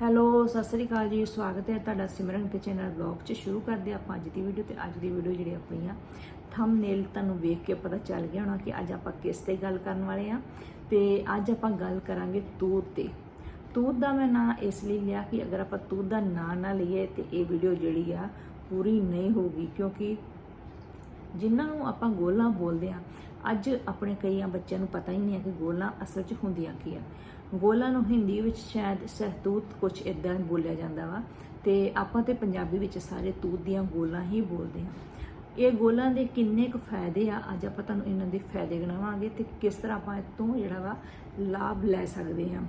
Hello, Sat Sri ਅਕਾਲ ਜੀ। ਸਵਾਗਤ ਹੈ ਤੁਹਾਡਾ ਸਿਮਰਨ ਕਿਚਨ ਐਂਡ ਵਲੌਗ ਚ। ਸ਼ੁਰੂ ਕਰਦੇ ਹਾਂ ਆਪਾਂ ਅੱਜ ਦੀ ਵੀਡੀਓ ਤੇ। ਅੱਜ ਦੀ ਵੀਡੀਓ ਜਿਹੜੀ ਆਪਣੀ ਆ ਥੰਬਨੇਲ ਤੁਹਾਨੂੰ ਵੇਖ ਕੇ ਪਤਾ ਚੱਲ ਗਿਆ ਹੋਣਾ ਕਿ ਅੱਜ ਆਪਾਂ ਕਿਸ ਤੇ ਗੱਲ ਕਰਨ ਵਾਲੇ ਆ ਤੇ ਅੱਜ ਆਪਾਂ ਗੱਲ ਕਰਾਂਗੇ ਤੂਤ ਤੇ। ਤੂਤ ਦਾ ਮੈਂ ਨਾਂ ਇਸ ਲਈ ਲਿਆ ਕਿ ਅਗਰ ਆਪਾਂ ਤੂਤ ਦਾ ਨਾਂ ਨਾ ਲਈਏ ਤੇ ਇਹ ਵੀਡੀਓ ਜਿਹੜੀ ਆ ਪੂਰੀ ਨਹੀਂ ਹੋਊਗੀ। ਕਿਉਂਕਿ ਜਿਨ੍ਹਾਂ ਨੂੰ ਆਪਾਂ ਗੋਲਾਂ ਬੋਲਦੇ ਆ ਅੱਜ ਆਪਣੇ ਕਈਆਂ ਬੱਚਿਆਂ ਨੂੰ ਪਤਾ ਹੀ ਨਹੀਂ ਹੈ ਕਿ ਗੋਲਾਂ ਅਸਲ 'ਚ ਹੁੰਦੀਆਂ ਕੀ ਆ। ਗੋਲਾਂ ਨੂੰ ਹਿੰਦੀ ਵਿੱਚ ਸ਼ਾਇਦ ਸਹਤੂਤ ਕੁਝ ਇਦਾਂ ਬੋਲਿਆ ਜਾਂਦਾ ਵਾ ਤੇ ਆਪਾਂ ਤੇ ਪੰਜਾਬੀ ਵਿੱਚ ਸਾਰੇ ਤੂਤ ਦੀਆਂ ਗੋਲਾਂ ਹੀ ਬੋਲਦੇ ਹਾਂ। ਇਹ ਗੋਲਾਂ ਦੇ ਕਿੰਨੇ ਕੁ ਫਾਇਦੇ ਆ, ਅੱਜ ਆਪਾਂ ਤੁਹਾਨੂੰ ਇਹਨਾਂ ਦੇ ਫਾਇਦੇ ਗਿਣਾਵਾਂਗੇ ਤੇ ਕਿਸ ਤਰ੍ਹਾਂ ਆਪਾਂ ਇਹ ਤੋਂ ਜਿਹੜਾ ਵਾ ਲਾਭ ਲੈ ਸਕਦੇ ਹਾਂ।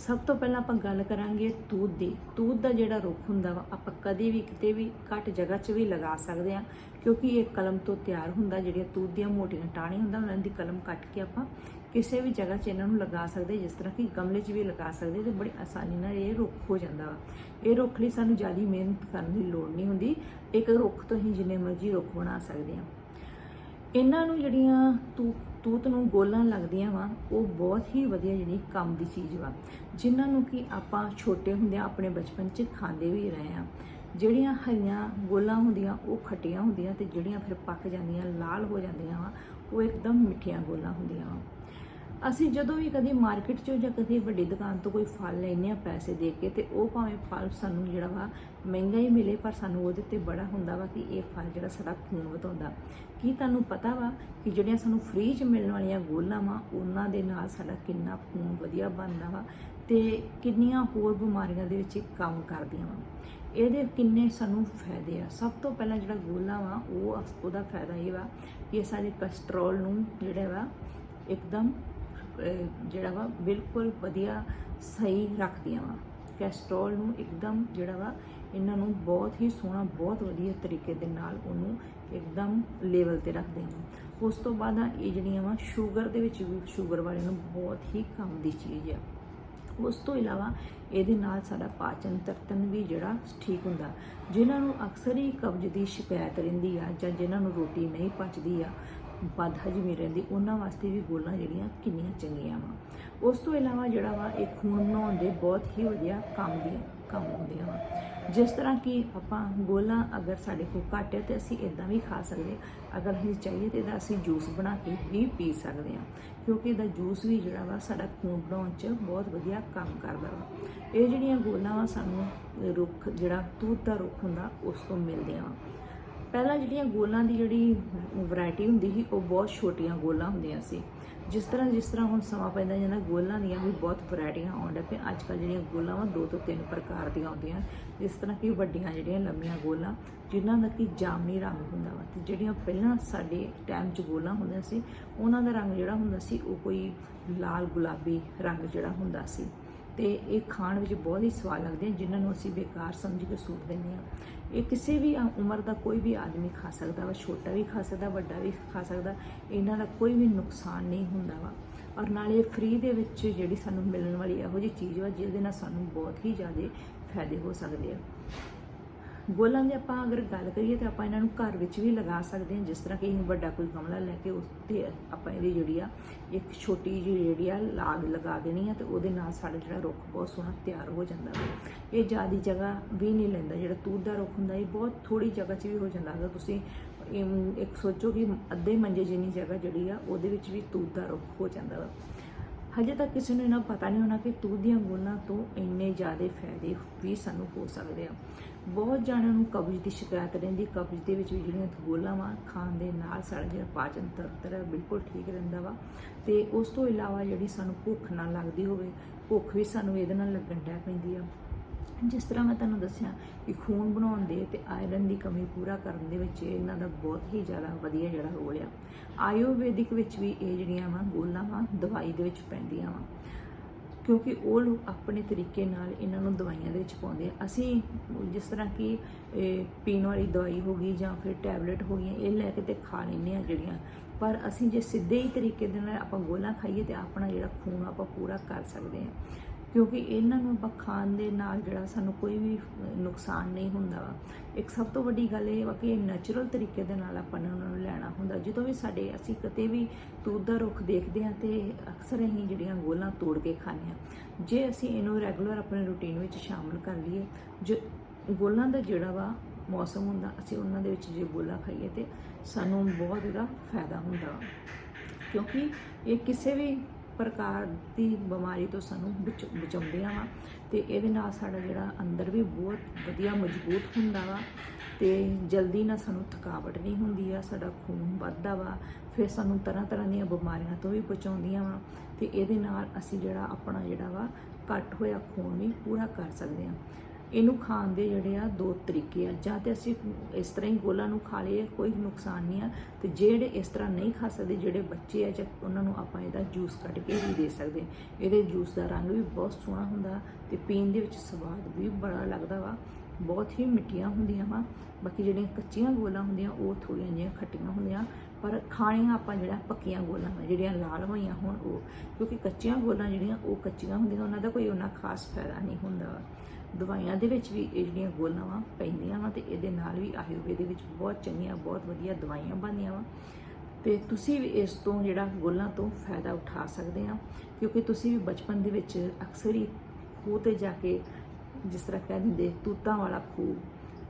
ਸਭ ਤੋਂ ਪਹਿਲਾਂ ਆਪਾਂ ਗੱਲ ਕਰਾਂਗੇ ਤੂਤ ਦੀ। ਤੂਤ ਦਾ ਜਿਹੜਾ ਰੁੱਖ ਹੁੰਦਾ ਵਾ, ਆਪਾਂ ਕਦੇ ਵੀ ਕਿਤੇ ਵੀ ਘੱਟ ਜਗ੍ਹਾ 'ਚ ਵੀ ਲਗਾ ਸਕਦੇ ਆ ਕਿਉਂਕਿ ਇਹ ਕਲਮ ਤੋਂ ਤਿਆਰ ਹੁੰਦਾ, ਜਿਹੜੀਆਂ ਤੂਤ ਦੀਆਂ ਮੋਟੀਆਂ ਟਾਹਣੀਆਂ ਹੁੰਦਾ, ਉਹਨਾਂ ਦੀ ਕਲਮ ਕੱਟ ਕੇ ਆਪਾਂ ਕਿਸੇ ਵੀ ਜਗ੍ਹਾ 'ਚ ਇਹਨਾਂ ਨੂੰ ਲਗਾ ਸਕਦੇ, ਜਿਸ ਤਰ੍ਹਾਂ ਕਿ ਗਮਲੇ 'ਚ ਵੀ ਲਗਾ ਸਕਦੇ, ਤੇ ਬੜੀ ਆਸਾਨੀ ਨਾਲ ਇਹ ਰੁੱਖ ਹੋ ਜਾਂਦਾ ਵਾ। ਇਹ ਰੁੱਖ ਲਈ ਸਾਨੂੰ ਜ਼ਿਆਦਾ ਮਿਹਨਤ ਕਰਨ ਦੀ ਲੋੜ ਨਹੀਂ ਹੁੰਦੀ। ਇੱਕ ਰੁੱਖ ਤੋਂ ਹੀ ਜਿੰਨੇ ਮਰਜ਼ੀ ਰੁੱਖ ਬਣਾ ਸਕਦੇ ਆ ਇਹਨਾਂ ਨੂੰ ਜਿਹੜੀਆਂ ਤੂ, ਤੂਤ ਨੂੰ ਗੋਲਾਂ ਲੱਗਦੀਆਂ ਵਾ, ਉਹ ਬਹੁਤ ਹੀ ਵਧੀਆ ਜਿਹੜੀ ਕੰਮ ਦੀ ਚੀਜ਼ ਵਾ। ਜਿਨ੍ਹਾਂ ਨੂੰ ਕਿ ਆਪਾਂ ਛੋਟੇ ਹੁੰਦਿਆਂ ਆਪਣੇ ਬਚਪਨ 'ਚ ਖਾਂਦੇ ਵੀ ਰਹੇ ਆ। ਜਿਹੜੀਆਂ ਹਰੀਆਂ ਗੋਲਾਂ ਹੁੰਦੀਆਂ, ਉਹ ਖੱਟੀਆਂ ਹੁੰਦੀਆਂ ਤੇ ਜਿਹੜੀਆਂ ਫਿਰ ਪੱਕ ਜਾਂਦੀਆਂ, ਲਾਲ ਹੋ ਜਾਂਦੀਆਂ ਵਾ, ਉਹ ਇੱਕਦਮ ਮਿੱਠੀਆਂ ਗੋਲਾਂ ਹੁੰਦੀਆਂ ਵਾ। ਅਸੀਂ ਜਦੋਂ ਵੀ ਕਦੀ ਮਾਰਕੀਟ 'ਚੋਂ ਜਾਂ ਕਦੀ ਵੱਡੀ ਦੁਕਾਨ ਤੋਂ ਕੋਈ ਫਲ ਲੈਨੇ ਆ ਪੈਸੇ ਦੇ ਕੇ, ਤੇ ਉਹ ਭਾਵੇਂ ਫਲ ਸਾਨੂੰ ਜਿਹੜਾ ਵਾ ਮਹਿੰਗਾ ਹੀ ਮਿਲੇ, ਪਰ ਸਾਨੂੰ ਉਹਦੇ ਤੇ ਬੜਾ ਹੁੰਦਾ ਵਾ ਕਿ ਇਹ ਫਲ ਜਿਹੜਾ ਸਾਡਾ ਖੂਨ ਵਧਾਉਂਦਾ। ਕੀ ਤੁਹਾਨੂੰ ਪਤਾ ਵਾ ਕਿ ਜਿਹੜੀਆਂ ਸਾਨੂੰ ਫ੍ਰੀ 'ਚ ਮਿਲਣ ਵਾਲੀਆਂ ਗੋਲਾਂ ਵਾ, ਉਹਨਾਂ ਦੇ ਨਾਲ ਸਾਡਾ ਕਿੰਨਾ ਖੂਨ ਵਧੀਆ ਬਣਦਾ ਵਾ ਤੇ ਕਿੰਨੀਆਂ ਹੋਰ ਬਿਮਾਰੀਆਂ ਦੇ ਵਿੱਚ ਕੰਮ ਕਰਦੀਆਂ ਵਾ। ਇਹਦੇ ਕਿੰਨੇ ਸਾਨੂੰ ਫਾਇਦੇ ਆ। ਸਭ ਤੋਂ ਪਹਿਲਾਂ ਜਿਹੜਾ ਗੋਲਾ ਵਾ, ਉਹ ਉਹਦਾ ਫਾਇਦਾ ਇਹ ਵਾ ਕਿ ਇਹ ਸਾਡੇ ਕੋਲੇਸਟ੍ਰੋਲ ਨੂੰ ਜਿਹੜਾ ਵਾ, ਇੱਕਦਮ ਜਿਹੜਾ ਵਾ, ਬਿਲਕੁਲ ਵਧੀਆ, ਸਹੀ ਰੱਖਦੀਆਂ ਵਾ। ਕੈਸਟਰੋਲ ਨੂੰ ਇੱਕਦਮ ਜਿਹੜਾ ਵਾ, ਇਹਨਾਂ ਨੂੰ ਬਹੁਤ ਹੀ ਸੋਹਣਾ, ਬਹੁਤ ਵਧੀਆ ਤਰੀਕੇ ਦੇ ਨਾਲ ਉਹਨੂੰ ਇੱਕਦਮ ਲੈਵਲ ਤੇ ਰੱਖਦੇ ਹਾਂ ਉਸ ਤੋਂ ਬਾਅਦ ਆ, ਇਹ ਜਿਹੜੀਆਂ ਵਾ ਸ਼ੂਗਰ ਦੇ ਵਿੱਚ ਵੀ ਸ਼ੂਗਰ ਵਾਲੇ ਨੂੰ ਬਹੁਤ ਹੀ ਕੰਮ ਦੀ ਚੀਜ਼ ਆ। ਉਸ ਤੋਂ ਇਲਾਵਾ, ਇਹਦੇ ਨਾਲ ਸਾਡਾ ਪਾਚਨ ਤਰਤਨ ਵੀ ਜਿਹੜਾ ਠੀਕ ਹੁੰਦਾ। ਜਿਨ੍ਹਾਂ ਨੂੰ ਅਕਸਰ ਹੀ ਕਬਜ਼ ਦੀ ਸ਼ਿਕਾਇਤ ਰਹਿੰਦੀ ਆ ਜਾਂ ਜਿਨ੍ਹਾਂ ਨੂੰ ਰੋਟੀ ਨਹੀਂ ਪਚਦੀ ਆ ਵੱਧ ਹਜਮੀ ਰਹਿੰਦੀ, ਉਹਨਾਂ ਵਾਸਤੇ ਵੀ ਗੋਲਾਂ ਜਿਹੜੀਆਂ ਕਿੰਨੀਆਂ ਚੰਗੀਆਂ ਵਾ। ਉਸ ਤੋਂ ਇਲਾਵਾ ਜਿਹੜਾ ਵਾ, ਇਹ ਖੂਨ ਬਣਾਉਣ ਦੇ ਬਹੁਤ ਹੀ ਵਧੀਆ ਕੰਮ ਦੀ, ਕੰਮ ਹੁੰਦੀਆਂ ਵਾ। ਜਿਸ ਤਰ੍ਹਾਂ ਕਿ ਆਪਾਂ ਗੋਲਾਂ ਅਗਰ ਸਾਡੇ ਕੋਲ ਘੱਟ ਹੈ ਤੇ ਅਸੀਂ ਇਦਾਂ ਵੀ ਖਾ ਸਕਦੇ ਅਗਰ ਅਸੀਂ ਚਾਹੀਏ ਤੇ ਇਹਦਾ ਅਸੀਂ ਜੂਸ ਬਣਾ ਕੇ ਵੀ ਪੀ ਸਕਦੇ ਹਾਂ। ਕਿਉਂਕਿ ਇਹਦਾ ਜੂਸ ਵੀ ਜਿਹੜਾ ਵਾ, ਸਾਡਾ ਖੂਨ ਬਣਾਉਣ 'ਚ ਬਹੁਤ ਵਧੀਆ ਕੰਮ ਕਰਦਾ ਵਾ। ਇਹ ਜਿਹੜੀਆਂ ਗੋਲਾਂ ਵਾ, ਸਾਨੂੰ ਰੁੱਖ, ਜਿਹੜਾ ਤੂਤ ਦਾ ਰੁੱਖ ਹੁੰਦਾ, ਉਸ ਤੋਂ ਮਿਲਦੀਆਂ ਵਾ। ਪਹਿਲਾਂ ਜਿਹੜੀਆਂ ਗੋਲਾਂ ਦੀ ਜਿਹੜੀ ਵੈਰਾਈਟੀ ਹੁੰਦੀ ਸੀ, ਉਹ ਬਹੁਤ ਛੋਟੀਆਂ ਗੋਲਾਂ ਹੁੰਦੀਆਂ ਸੀ। ਜਿਸ ਤਰ੍ਹਾਂ ਜਿਸ ਤਰ੍ਹਾਂ ਹੁਣ ਸਮਾਂ ਪੈਂਦਾ ਜਾਂਦਾ, ਗੋਲਾਂ ਦੀਆਂ ਵੀ ਬਹੁਤ ਵੈਰਾਈਟੀਆਂ ਆਉਣ ਲੱਗ ਪਈਆਂ। ਅੱਜ ਕੱਲ੍ਹ ਜਿਹੜੀਆਂ ਗੋਲਾਂ ਵਾ, ਦੋ ਤੋਂ ਤਿੰਨ ਪ੍ਰਕਾਰ ਦੀਆਂ ਆਉਂਦੀਆਂ। ਜਿਸ ਤਰ੍ਹਾਂ ਕਿ ਵੱਡੀਆਂ ਜਿਹੜੀਆਂ ਲੰਮੀਆਂ ਗੋਲਾਂ, ਜਿਨ੍ਹਾਂ ਦਾ ਕਿ ਜਾਮਨੀ ਰੰਗ ਹੁੰਦਾ ਵਾ। ਤੇ ਜਿਹੜੀਆਂ ਪਹਿਲਾਂ ਸਾਡੇ ਟਾਈਮ 'ਚ ਗੋਲਾਂ ਹੁੰਦੀਆਂ ਸੀ, ਉਹਨਾਂ ਦਾ ਰੰਗ ਜਿਹੜਾ ਹੁੰਦਾ ਸੀ, ਉਹ ਕੋਈ ਲਾਲ ਗੁਲਾਬੀ ਰੰਗ ਜਿਹੜਾ ਹੁੰਦਾ ਸੀ। ਤੇ ਇਹ ਖਾਣ ਵਿੱਚ ਬਹੁਤ ਹੀ ਸਵਾਦ ਲੱਗਦੇ ਆ, ਜਿਨ੍ਹਾਂ ਨੂੰ ਅਸੀਂ ਬੇਕਾਰ ਸਮਝ ਕੇ ਸੂਟ ਦਿੰਦੇ ਆ ਇਹ ਕਿਸੇ ਵੀ ਉਮਰ ਦਾ ਕੋਈ ਵੀ ਆਦਮੀ ਖਾ ਸਕਦਾ ਵਾ, ਛੋਟਾ ਵੀ ਖਾ ਸਕਦਾ, ਵੱਡਾ ਵੀ ਖਾ ਸਕਦਾ, ਇਹਨਾਂ ਦਾ ਕੋਈ ਵੀ ਨੁਕਸਾਨ ਨਹੀਂ ਹੁੰਦਾ ਵਾ। ਔਰ ਨਾਲੇ ਫ੍ਰੀ ਦੇ ਵਿੱਚ ਜਿਹੜੀ ਸਾਨੂੰ ਮਿਲਣ ਵਾਲੀ ਇਹੋ ਜਿਹੀ ਚੀਜ਼ ਵਾ, ਜਿਹਦੇ ਨਾਲ ਸਾਨੂੰ ਬਹੁਤ ਹੀ ਜ਼ਿਆਦਾ ਫਾਇਦੇ ਹੋ ਸਕਦੇ ਆ। ਗੋਲਾਂ ਦੀ ਆਪਾਂ ਅਗਰ ਗੱਲ ਕਰੀਏ ਤਾਂ ਆਪਾਂ ਇਹਨਾਂ ਨੂੰ ਘਰ ਵਿੱਚ ਵੀ ਲਗਾ ਸਕਦੇ ਹਾਂ, ਜਿਸ ਤਰ੍ਹਾਂ ਕਿ ਅਸੀਂ ਵੱਡਾ ਕੋਈ ਗਮਲਾ ਲੈ ਕੇ ਉਸ ਤੇ ਆਪਾਂ ਇਹਦੀ ਜਿਹੜੀ ਆ, ਇੱਕ ਛੋਟੀ ਜਿਹੀ ਜਿਹੜੀ ਆ ਲਾਗ ਲਗਾ ਦੇਣੀ ਆ ਤੇ ਉਹਦੇ ਨਾਲ ਸਾਡਾ ਜਿਹੜਾ ਰੁੱਖ ਬਹੁਤ ਸੋਹਣਾ ਤਿਆਰ ਹੋ ਜਾਂਦਾ ਵਾ। ਇਹ ਜ਼ਿਆਦੀ ਜਗ੍ਹਾ ਵੀ ਨਹੀਂ ਲੈਂਦਾ, ਜਿਹੜਾ ਤੂਤ ਦਾ ਰੁੱਖ ਹੁੰਦਾ, ਇਹ ਬਹੁਤ ਥੋੜੀ ਜਗ੍ਹਾ 'ਚ ਵੀ ਹੋ ਜਾਂਦਾ। ਅਗਰ ਤੁਸੀਂ ਇੱਕ ਸੋਚੋ ਕਿ ਅੱਧੇ ਮੰਜੇ ਜਿੰਨੀ ਜਗ੍ਹਾ ਜਿਹੜੀ ਆ, ਉਹਦੇ ਵਿੱਚ ਵੀ ਤੂਤ ਦਾ ਰੁੱਖ ਹੋ ਜਾਂਦਾ ਵਾ। ਹਜੇ ਤੱਕ ਕਿਸੇ ਨੂੰ ਇਹਨਾਂ ਪਤਾ ਨਹੀਂ ਹੋਣਾ ਕਿ ਤੂਤ ਦੀਆਂ ਗੋਲਾਂ ਤੋਂ ਇੰਨੇ ਜ਼ਿਆਦਾ ਫਾਇਦੇ ਵੀ ਸਾਨੂੰ ਹੋ ਸਕਦੇ ਆ। ਬਹੁਤ ਜਣਿਆਂ ਨੂੰ ਕਬਜ਼ ਦੀ ਸ਼ਿਕਾਇਤ ਰਹਿੰਦੀ, ਕਬਜ਼ ਦੇ ਵਿੱਚ ਵੀ ਜਿਹੜੀਆਂ ਗੋਲਾਂ ਵਾ, ਖਾਣ ਦੇ ਨਾਲ ਸਾਡਾ ਜਿਹੜਾ ਪਾਚਨ ਤੰਤਰ ਹੈ, ਬਿਲਕੁਲ ਠੀਕ ਰਹਿੰਦਾ ਵਾ। ਤੇ ਉਸ ਤੋਂ ਇਲਾਵਾ ਜਿਹੜੀ ਸਾਨੂੰ ਭੁੱਖ ਨਾ ਲੱਗਦੀ ਹੋਵੇ, ਭੁੱਖ ਵੀ ਸਾਨੂੰ ਇਹਦੇ ਨਾਲ ਲੱਗਣ ਡੈ ਪੈਂਦੀ ਆ। ਜਿਸ ਤਰ੍ਹਾਂ ਮੈਂ ਤੁਹਾਨੂੰ ਦੱਸਿਆ ਕਿ ਖੂਨ ਬਣਾਉਣ ਦੇ ਤੇ ਆਇਰਨ ਦੀ ਕਮੀ ਪੂਰਾ ਕਰਨ ਦੇ ਵਿੱਚ ਇਹਨਾਂ ਦਾ ਬਹੁਤ ਹੀ ਜ਼ਿਆਦਾ ਵਧੀਆ ਜਿਹੜਾ ਰੋਲ ਆ। ਆਯੁਰਵੈਦਿਕ ਵਿੱਚ ਵੀ ਇਹ ਜਿਹੜੀਆਂ ਵਾ ਗੋਲਾਂ ਵਾ, ਦਵਾਈ ਦੇ ਵਿੱਚ ਪੈਂਦੀਆਂ ਵਾ। ਕਿਉਂਕਿ ਉਹ ਲੋਕ ਆਪਣੇ ਤਰੀਕੇ ਨਾਲ ਇਹਨਾਂ ਨੂੰ ਦਵਾਈਆਂ ਦੇ ਵਿੱਚ ਪਾਉਂਦੇ ਆ। ਅਸੀਂ ਜਿਸ ਤਰ੍ਹਾਂ ਕਿ, ਇਹ, ਪੀਣ ਵਾਲੀ ਦਵਾਈ ਹੋ ਗਈ ਜਾਂ ਫਿਰ ਟੈਬਲੇਟ ਹੋ ਗਈਆਂ, ਇਹ ਲੈ ਕੇ ਤੇ ਖਾ ਲੈਂਦੇ ਆ ਜਿਹੜੀਆਂ। ਪਰ ਅਸੀਂ ਜੇ ਸਿੱਧੇ ਹੀ ਤਰੀਕੇ ਦੇ ਨਾਲ ਆਪਾਂ ਗੋਲਾਂ ਖਾਈਏ ਤੇ ਆਪਣਾ ਜਿਹੜਾ ਖੂਨ ਆਪਾਂ ਪੂਰਾ ਕਰ ਸਕਦੇ ਆ। ਕਿਉਂਕਿ ਇਹਨਾਂ ਨੂੰ ਆਪਾਂ ਖਾਣ ਦੇ ਨਾਲ ਜਿਹੜਾ ਸਾਨੂੰ ਕੋਈ ਵੀ ਨੁਕਸਾਨ ਨਹੀਂ ਹੁੰਦਾ ਵਾ। ਇੱਕ ਸਭ ਤੋਂ ਵੱਡੀ ਗੱਲ ਇਹ ਵਾ ਕਿ ਨੈਚੁਰਲ ਤਰੀਕੇ ਦੇ ਨਾਲ ਆਪਾਂ ਨੇ ਉਹਨਾਂ ਨੂੰ ਲੈਣਾ ਹੁੰਦਾ। ਜਦੋਂ ਵੀ ਸਾਡੇ ਅਸੀਂ ਕਿਤੇ ਵੀ ਤੂਤ ਦਾ ਰੁੱਖ ਦੇਖਦੇ ਹਾਂ ਤੇ ਅਕਸਰ ਅਸੀਂ ਜਿਹੜੀਆਂ ਗੋਲਾਂ ਤੋੜ ਕੇ ਖਾਂਦੇ ਹਾਂ। ਜੇ ਅਸੀਂ ਇਹਨੂੰ ਰੈਗੂਲਰ ਆਪਣੇ ਰੂਟੀਨ ਵਿੱਚ ਸ਼ਾਮਲ ਕਰ ਲਈਏ, ਜੋ ਗੋਲਾਂ ਦਾ ਜਿਹੜਾ ਵਾ ਮੌਸਮ ਹੁੰਦਾ, ਅਸੀਂ ਉਹਨਾਂ ਦੇ ਵਿੱਚ ਜੇ ਗੋਲਾਂ ਖਾਈਏ ਤੇ ਸਾਨੂੰ ਬਹੁਤ ਇਹਦਾ ਫਾਇਦਾ ਹੁੰਦਾ ਵਾ। ਕਿਉਂਕਿ ਇਹ ਕਿਸੇ ਵੀ ਪ੍ਰਕਾਰ ਦੀ ਬਿਮਾਰੀ ਤੋਂ ਸਾਨੂੰ ਬਚ- ਬਚਾਉਂਦੀਆਂ ਵਾ। ਤੇ ਇਹਦੇ ਨਾਲ ਸਾਡਾ ਜਿਹੜਾ ਅੰਦਰ ਵੀ ਬਹੁਤ ਵਧੀਆ ਮਜ਼ਬੂਤ ਹੁੰਦਾ ਵਾ ਤੇ ਜਲਦੀ ਨਾਲ ਸਾਨੂੰ ਥਕਾਵਟ ਨਹੀਂ ਹੁੰਦੀ ਆ, ਸਾਡਾ ਖੂਨ ਵੱਧਦਾ ਵਾ, ਫਿਰ ਸਾਨੂੰ ਤਰ੍ਹਾਂ ਤਰ੍ਹਾਂ ਦੀਆਂ ਬਿਮਾਰੀਆਂ ਤੋਂ ਵੀ ਬਚਾਉਂਦੀਆਂ ਵਾ। ਤੇ ਇਹਦੇ ਨਾਲ ਅਸੀਂ ਜਿਹੜਾ ਆਪਣਾ ਜਿਹੜਾ ਵਾ ਘੱਟ ਹੋਇਆ ਖੂਨ ਵੀ ਪੂਰਾ ਕਰ ਸਕਦੇ ਹਾਂ ਇਹਨੂੰ ਖਾਣ ਦੇ ਜਿਹੜੇ ਆ ਦੋ ਤਰੀਕੇ ਆ। ਜਾਂ ਤੇ ਅਸੀਂ ਇਸ ਤਰ੍ਹਾਂ ਹੀ ਗੋਲਾਂ ਨੂੰ ਖਾ ਲਈਏ, ਕੋਈ ਨੁਕਸਾਨ ਨਹੀਂ ਆ। ਤੇ ਜਿਹੜੇ ਇਸ ਤਰ੍ਹਾਂ ਨਹੀਂ ਖਾ ਸਕਦੇ, ਜਿਹੜੇ ਬੱਚੇ ਆ ਜਾਂ ਉਹਨਾਂ ਨੂੰ ਆਪਾਂ ਇਹਦਾ ਜੂਸ ਕੱਢ ਕੇ ਵੀ ਦੇ ਸਕਦੇ। ਇਹਦੇ ਜੂਸ ਦਾ ਰੰਗ ਵੀ ਬਹੁਤ ਸੋਹਣਾ ਹੁੰਦਾ ਤੇ ਪੀਣ ਦੇ ਵਿੱਚ ਸਵਾਦ ਵੀ ਬੜਾ ਲੱਗਦਾ ਵਾ। ਬਹੁਤ ਹੀ ਮਿੱਠੀਆਂ ਹੁੰਦੀਆਂ ਵਾ। ਬਾਕੀ ਜਿਹੜੀਆਂ ਕੱਚੀਆਂ ਗੋਲਾਂ ਹੁੰਦੀਆਂ, ਉਹ ਥੋੜੀਆਂ ਜਿਹੀਆਂ ਖੱਟੀਆਂ ਹੁੰਦੀਆਂ। ਪਰ ਖਾਣੀਆਂ ਆਪਾਂ ਜਿਹੜਾ ਪੱਕੀਆਂ ਗੋਲਾਂ ਵਾ, ਜਿਹੜੀਆਂ ਲਾਲ ਹੋਈਆਂ ਹੋਣ ਉਹ। ਕਿਉਂਕਿ ਕੱਚੀਆਂ ਗੋਲਾਂ ਜਿਹੜੀਆਂ, ਉਹ ਕੱਚੀਆਂ ਹੁੰਦੀਆਂ, ਉਹਨਾਂ ਦਾ ਕੋਈ ਉਹਨਾਂ ਖਾਸ ਫਾਇਦਾ ਨਹੀਂ ਹੁੰਦਾ ਵਾ। ਦਵਾਈਆਂ ਦੇ ਵਿੱਚ ਵੀ ਇਹ ਜਿਹੜੀਆਂ ਗੋਲਾਂ ਵਾ ਪੈਂਦੀਆਂ ਵਾ ਤੇ ਇਹਦੇ ਨਾਲ ਵੀ ਆਯੁਰਵੇਦ ਦੇ ਵਿੱਚ ਬਹੁਤ ਚੰਗੀਆਂ, ਬਹੁਤ ਵਧੀਆ ਦਵਾਈਆਂ ਬਣਦੀਆਂ ਵਾ। ਤੇ ਤੁਸੀਂ ਵੀ ਇਸ ਤੋਂ ਜਿਹੜਾ ਗੋਲਾਂ ਤੋਂ ਫਾਇਦਾ ਉਠਾ ਸਕਦੇ ਆ, ਕਿਉਂਕਿ ਤੁਸੀਂ ਵੀ ਬਚਪਨ ਦੇ ਵਿੱਚ ਅਕਸਰ ਹੀ ਖੂਹ ਤੇ ਜਾ ਕੇ ਜਿਸ ਤਰ੍ਹਾਂ ਕਹਿ ਦਿੰਦੇ ਤੂਤਾਂ ਵਾਲਾ ਖੂਹ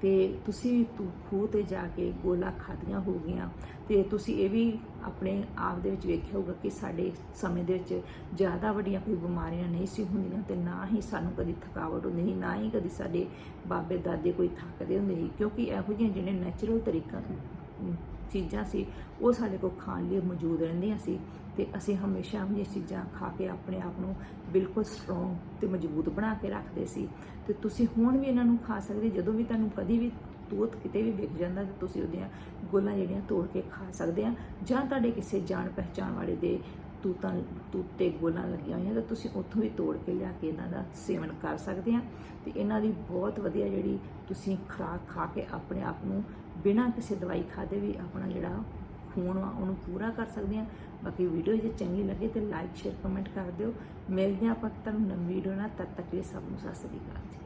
ਤੇ ਤੁਸੀਂ ਵੀ ਤੂ ਖੂਹ ਤੇ ਜਾ ਕੇ ਗੋਲਾ ਖਾਦੀਆਂ ਹੋ ਗਈਆਂ ਤੇ ਤੁਸੀਂ ਇਹ ਵੀ ਆਪਣੇ ਆਪ ਦੇ ਵਿੱਚ ਵੇਖਿਆ ਹੋਊਗਾ ਕਿ ਸਾਡੇ ਸਮੇਂ ਦੇ ਵਿੱਚ ਜ਼ਿਆਦਾ ਵੱਡੀਆਂ ਕੋਈ ਬਿਮਾਰੀਆਂ ਨਹੀਂ ਸੀ ਹੁੰਦੀਆਂ ਤੇ ਨਾ ਹੀ ਸਾਨੂੰ ਕਦੀ ਥਕਾਵਟ ਹੁੰਦੀ ਸੀ, ਨਾ ਹੀ ਕਦੀ ਸਾਡੇ ਬਾਬੇ ਦਾਦੇ ਕੋਈ ਥੱਕਦੇ ਹੁੰਦੇ ਸੀ, ਕਿਉਂਕਿ ਇਹੋ ਜਿਹੀਆਂ ਜਿਹੜੇ ਨੈਚੁਰਲ ਤਰੀਕਾ ਚੀਜ਼ਾਂ ਸੀ, ਉਹ ਸਾਡੇ ਕੋਲ ਖਾਣ ਲਈ ਮੌਜੂਦ ਰਹਿੰਦੀਆਂ ਸੀ ਤੇ ਅਸੀਂ ਹਮੇਸ਼ਾ ਇਹੋ ਜਿਹੀਆਂ ਚੀਜ਼ਾਂ ਖਾ ਕੇ ਆਪਣੇ ਆਪ ਨੂੰ ਬਿਲਕੁਲ ਸਟਰੋਂਗ ਤੇ ਮਜ਼ਬੂਤ ਬਣਾ ਕੇ ਰੱਖਦੇ ਸੀ। ਤੇ ਤੁਸੀਂ ਹੁਣ ਵੀ ਇਹਨਾਂ ਨੂੰ ਖਾ ਸਕਦੇ, ਜਦੋਂ ਵੀ ਤੁਹਾਨੂੰ ਕਦੀ ਵੀ ਤੂਤ ਕਿਤੇ ਵੀ ਵਿਕ ਜਾਂਦਾ ਤੇ ਤੁਸੀਂ ਉਹਦੀਆਂ ਗੋਲਾਂ ਜਿਹੜੀਆਂ ਤੋੜ ਕੇ ਖਾ ਸਕਦੇ ਆ ਜਾਂ ਤੁਹਾਡੇ ਕਿਸੇ ਜਾਣ ਪਹਿਚਾਣ ਵਾਲੇ ਦੇ ਤੂਤਾਂ ਤੂਤੇ ਗੋਲਾਂ ਲੱਗੀਆਂ ਹੋਈਆਂ ਤਾਂ ਤੁਸੀਂ ਉੱਥੋਂ ਵੀ ਤੋੜ ਕੇ ਲਿਆ ਕੇ ਇਹਨਾਂ ਦਾ ਸੇਵਨ ਕਰ ਸਕਦੇ ਆ ਤੇ ਇਹਨਾਂ ਦੀ ਬਹੁਤ ਵਧੀਆ ਜਿਹੜੀ ਤੁਸੀਂ ਖੁਰਾਕ ਖਾ ਕੇ ਆਪਣੇ ਆਪ ਨੂੰ ਬਿਨਾਂ ਕਿਸੇ ਦਵਾਈ ਖਾਦੇ ਵੀ ਆਪਣਾ ਜਿਹੜਾ ਖੂਨ ਆ ਉਹਨੂੰ ਪੂਰਾ ਕਰ ਸਕਦੇ ਆ ਬਾਕੀ ਵੀਡੀਓ ਜੇ ਚੰਗੀ ਲੱਗੇ ਤੇ ਲਾਈਕ ਸ਼ੇਅਰ ਕਮੈਂਟ ਕਰ ਦਿਓ। ਮਿਲਦੇ ਹਾਂ ਆਪਾਂ ਤੁਹਾਨੂੰ ਨਵੀਂ ਵੀਡੀਓ ਨਾਲ। ਤਦ ਤੱਕ ਲਈ ਸਭ ਨੂੰ ਸਤਿ ਸ੍ਰੀ ਅਕਾਲ ਜੀ।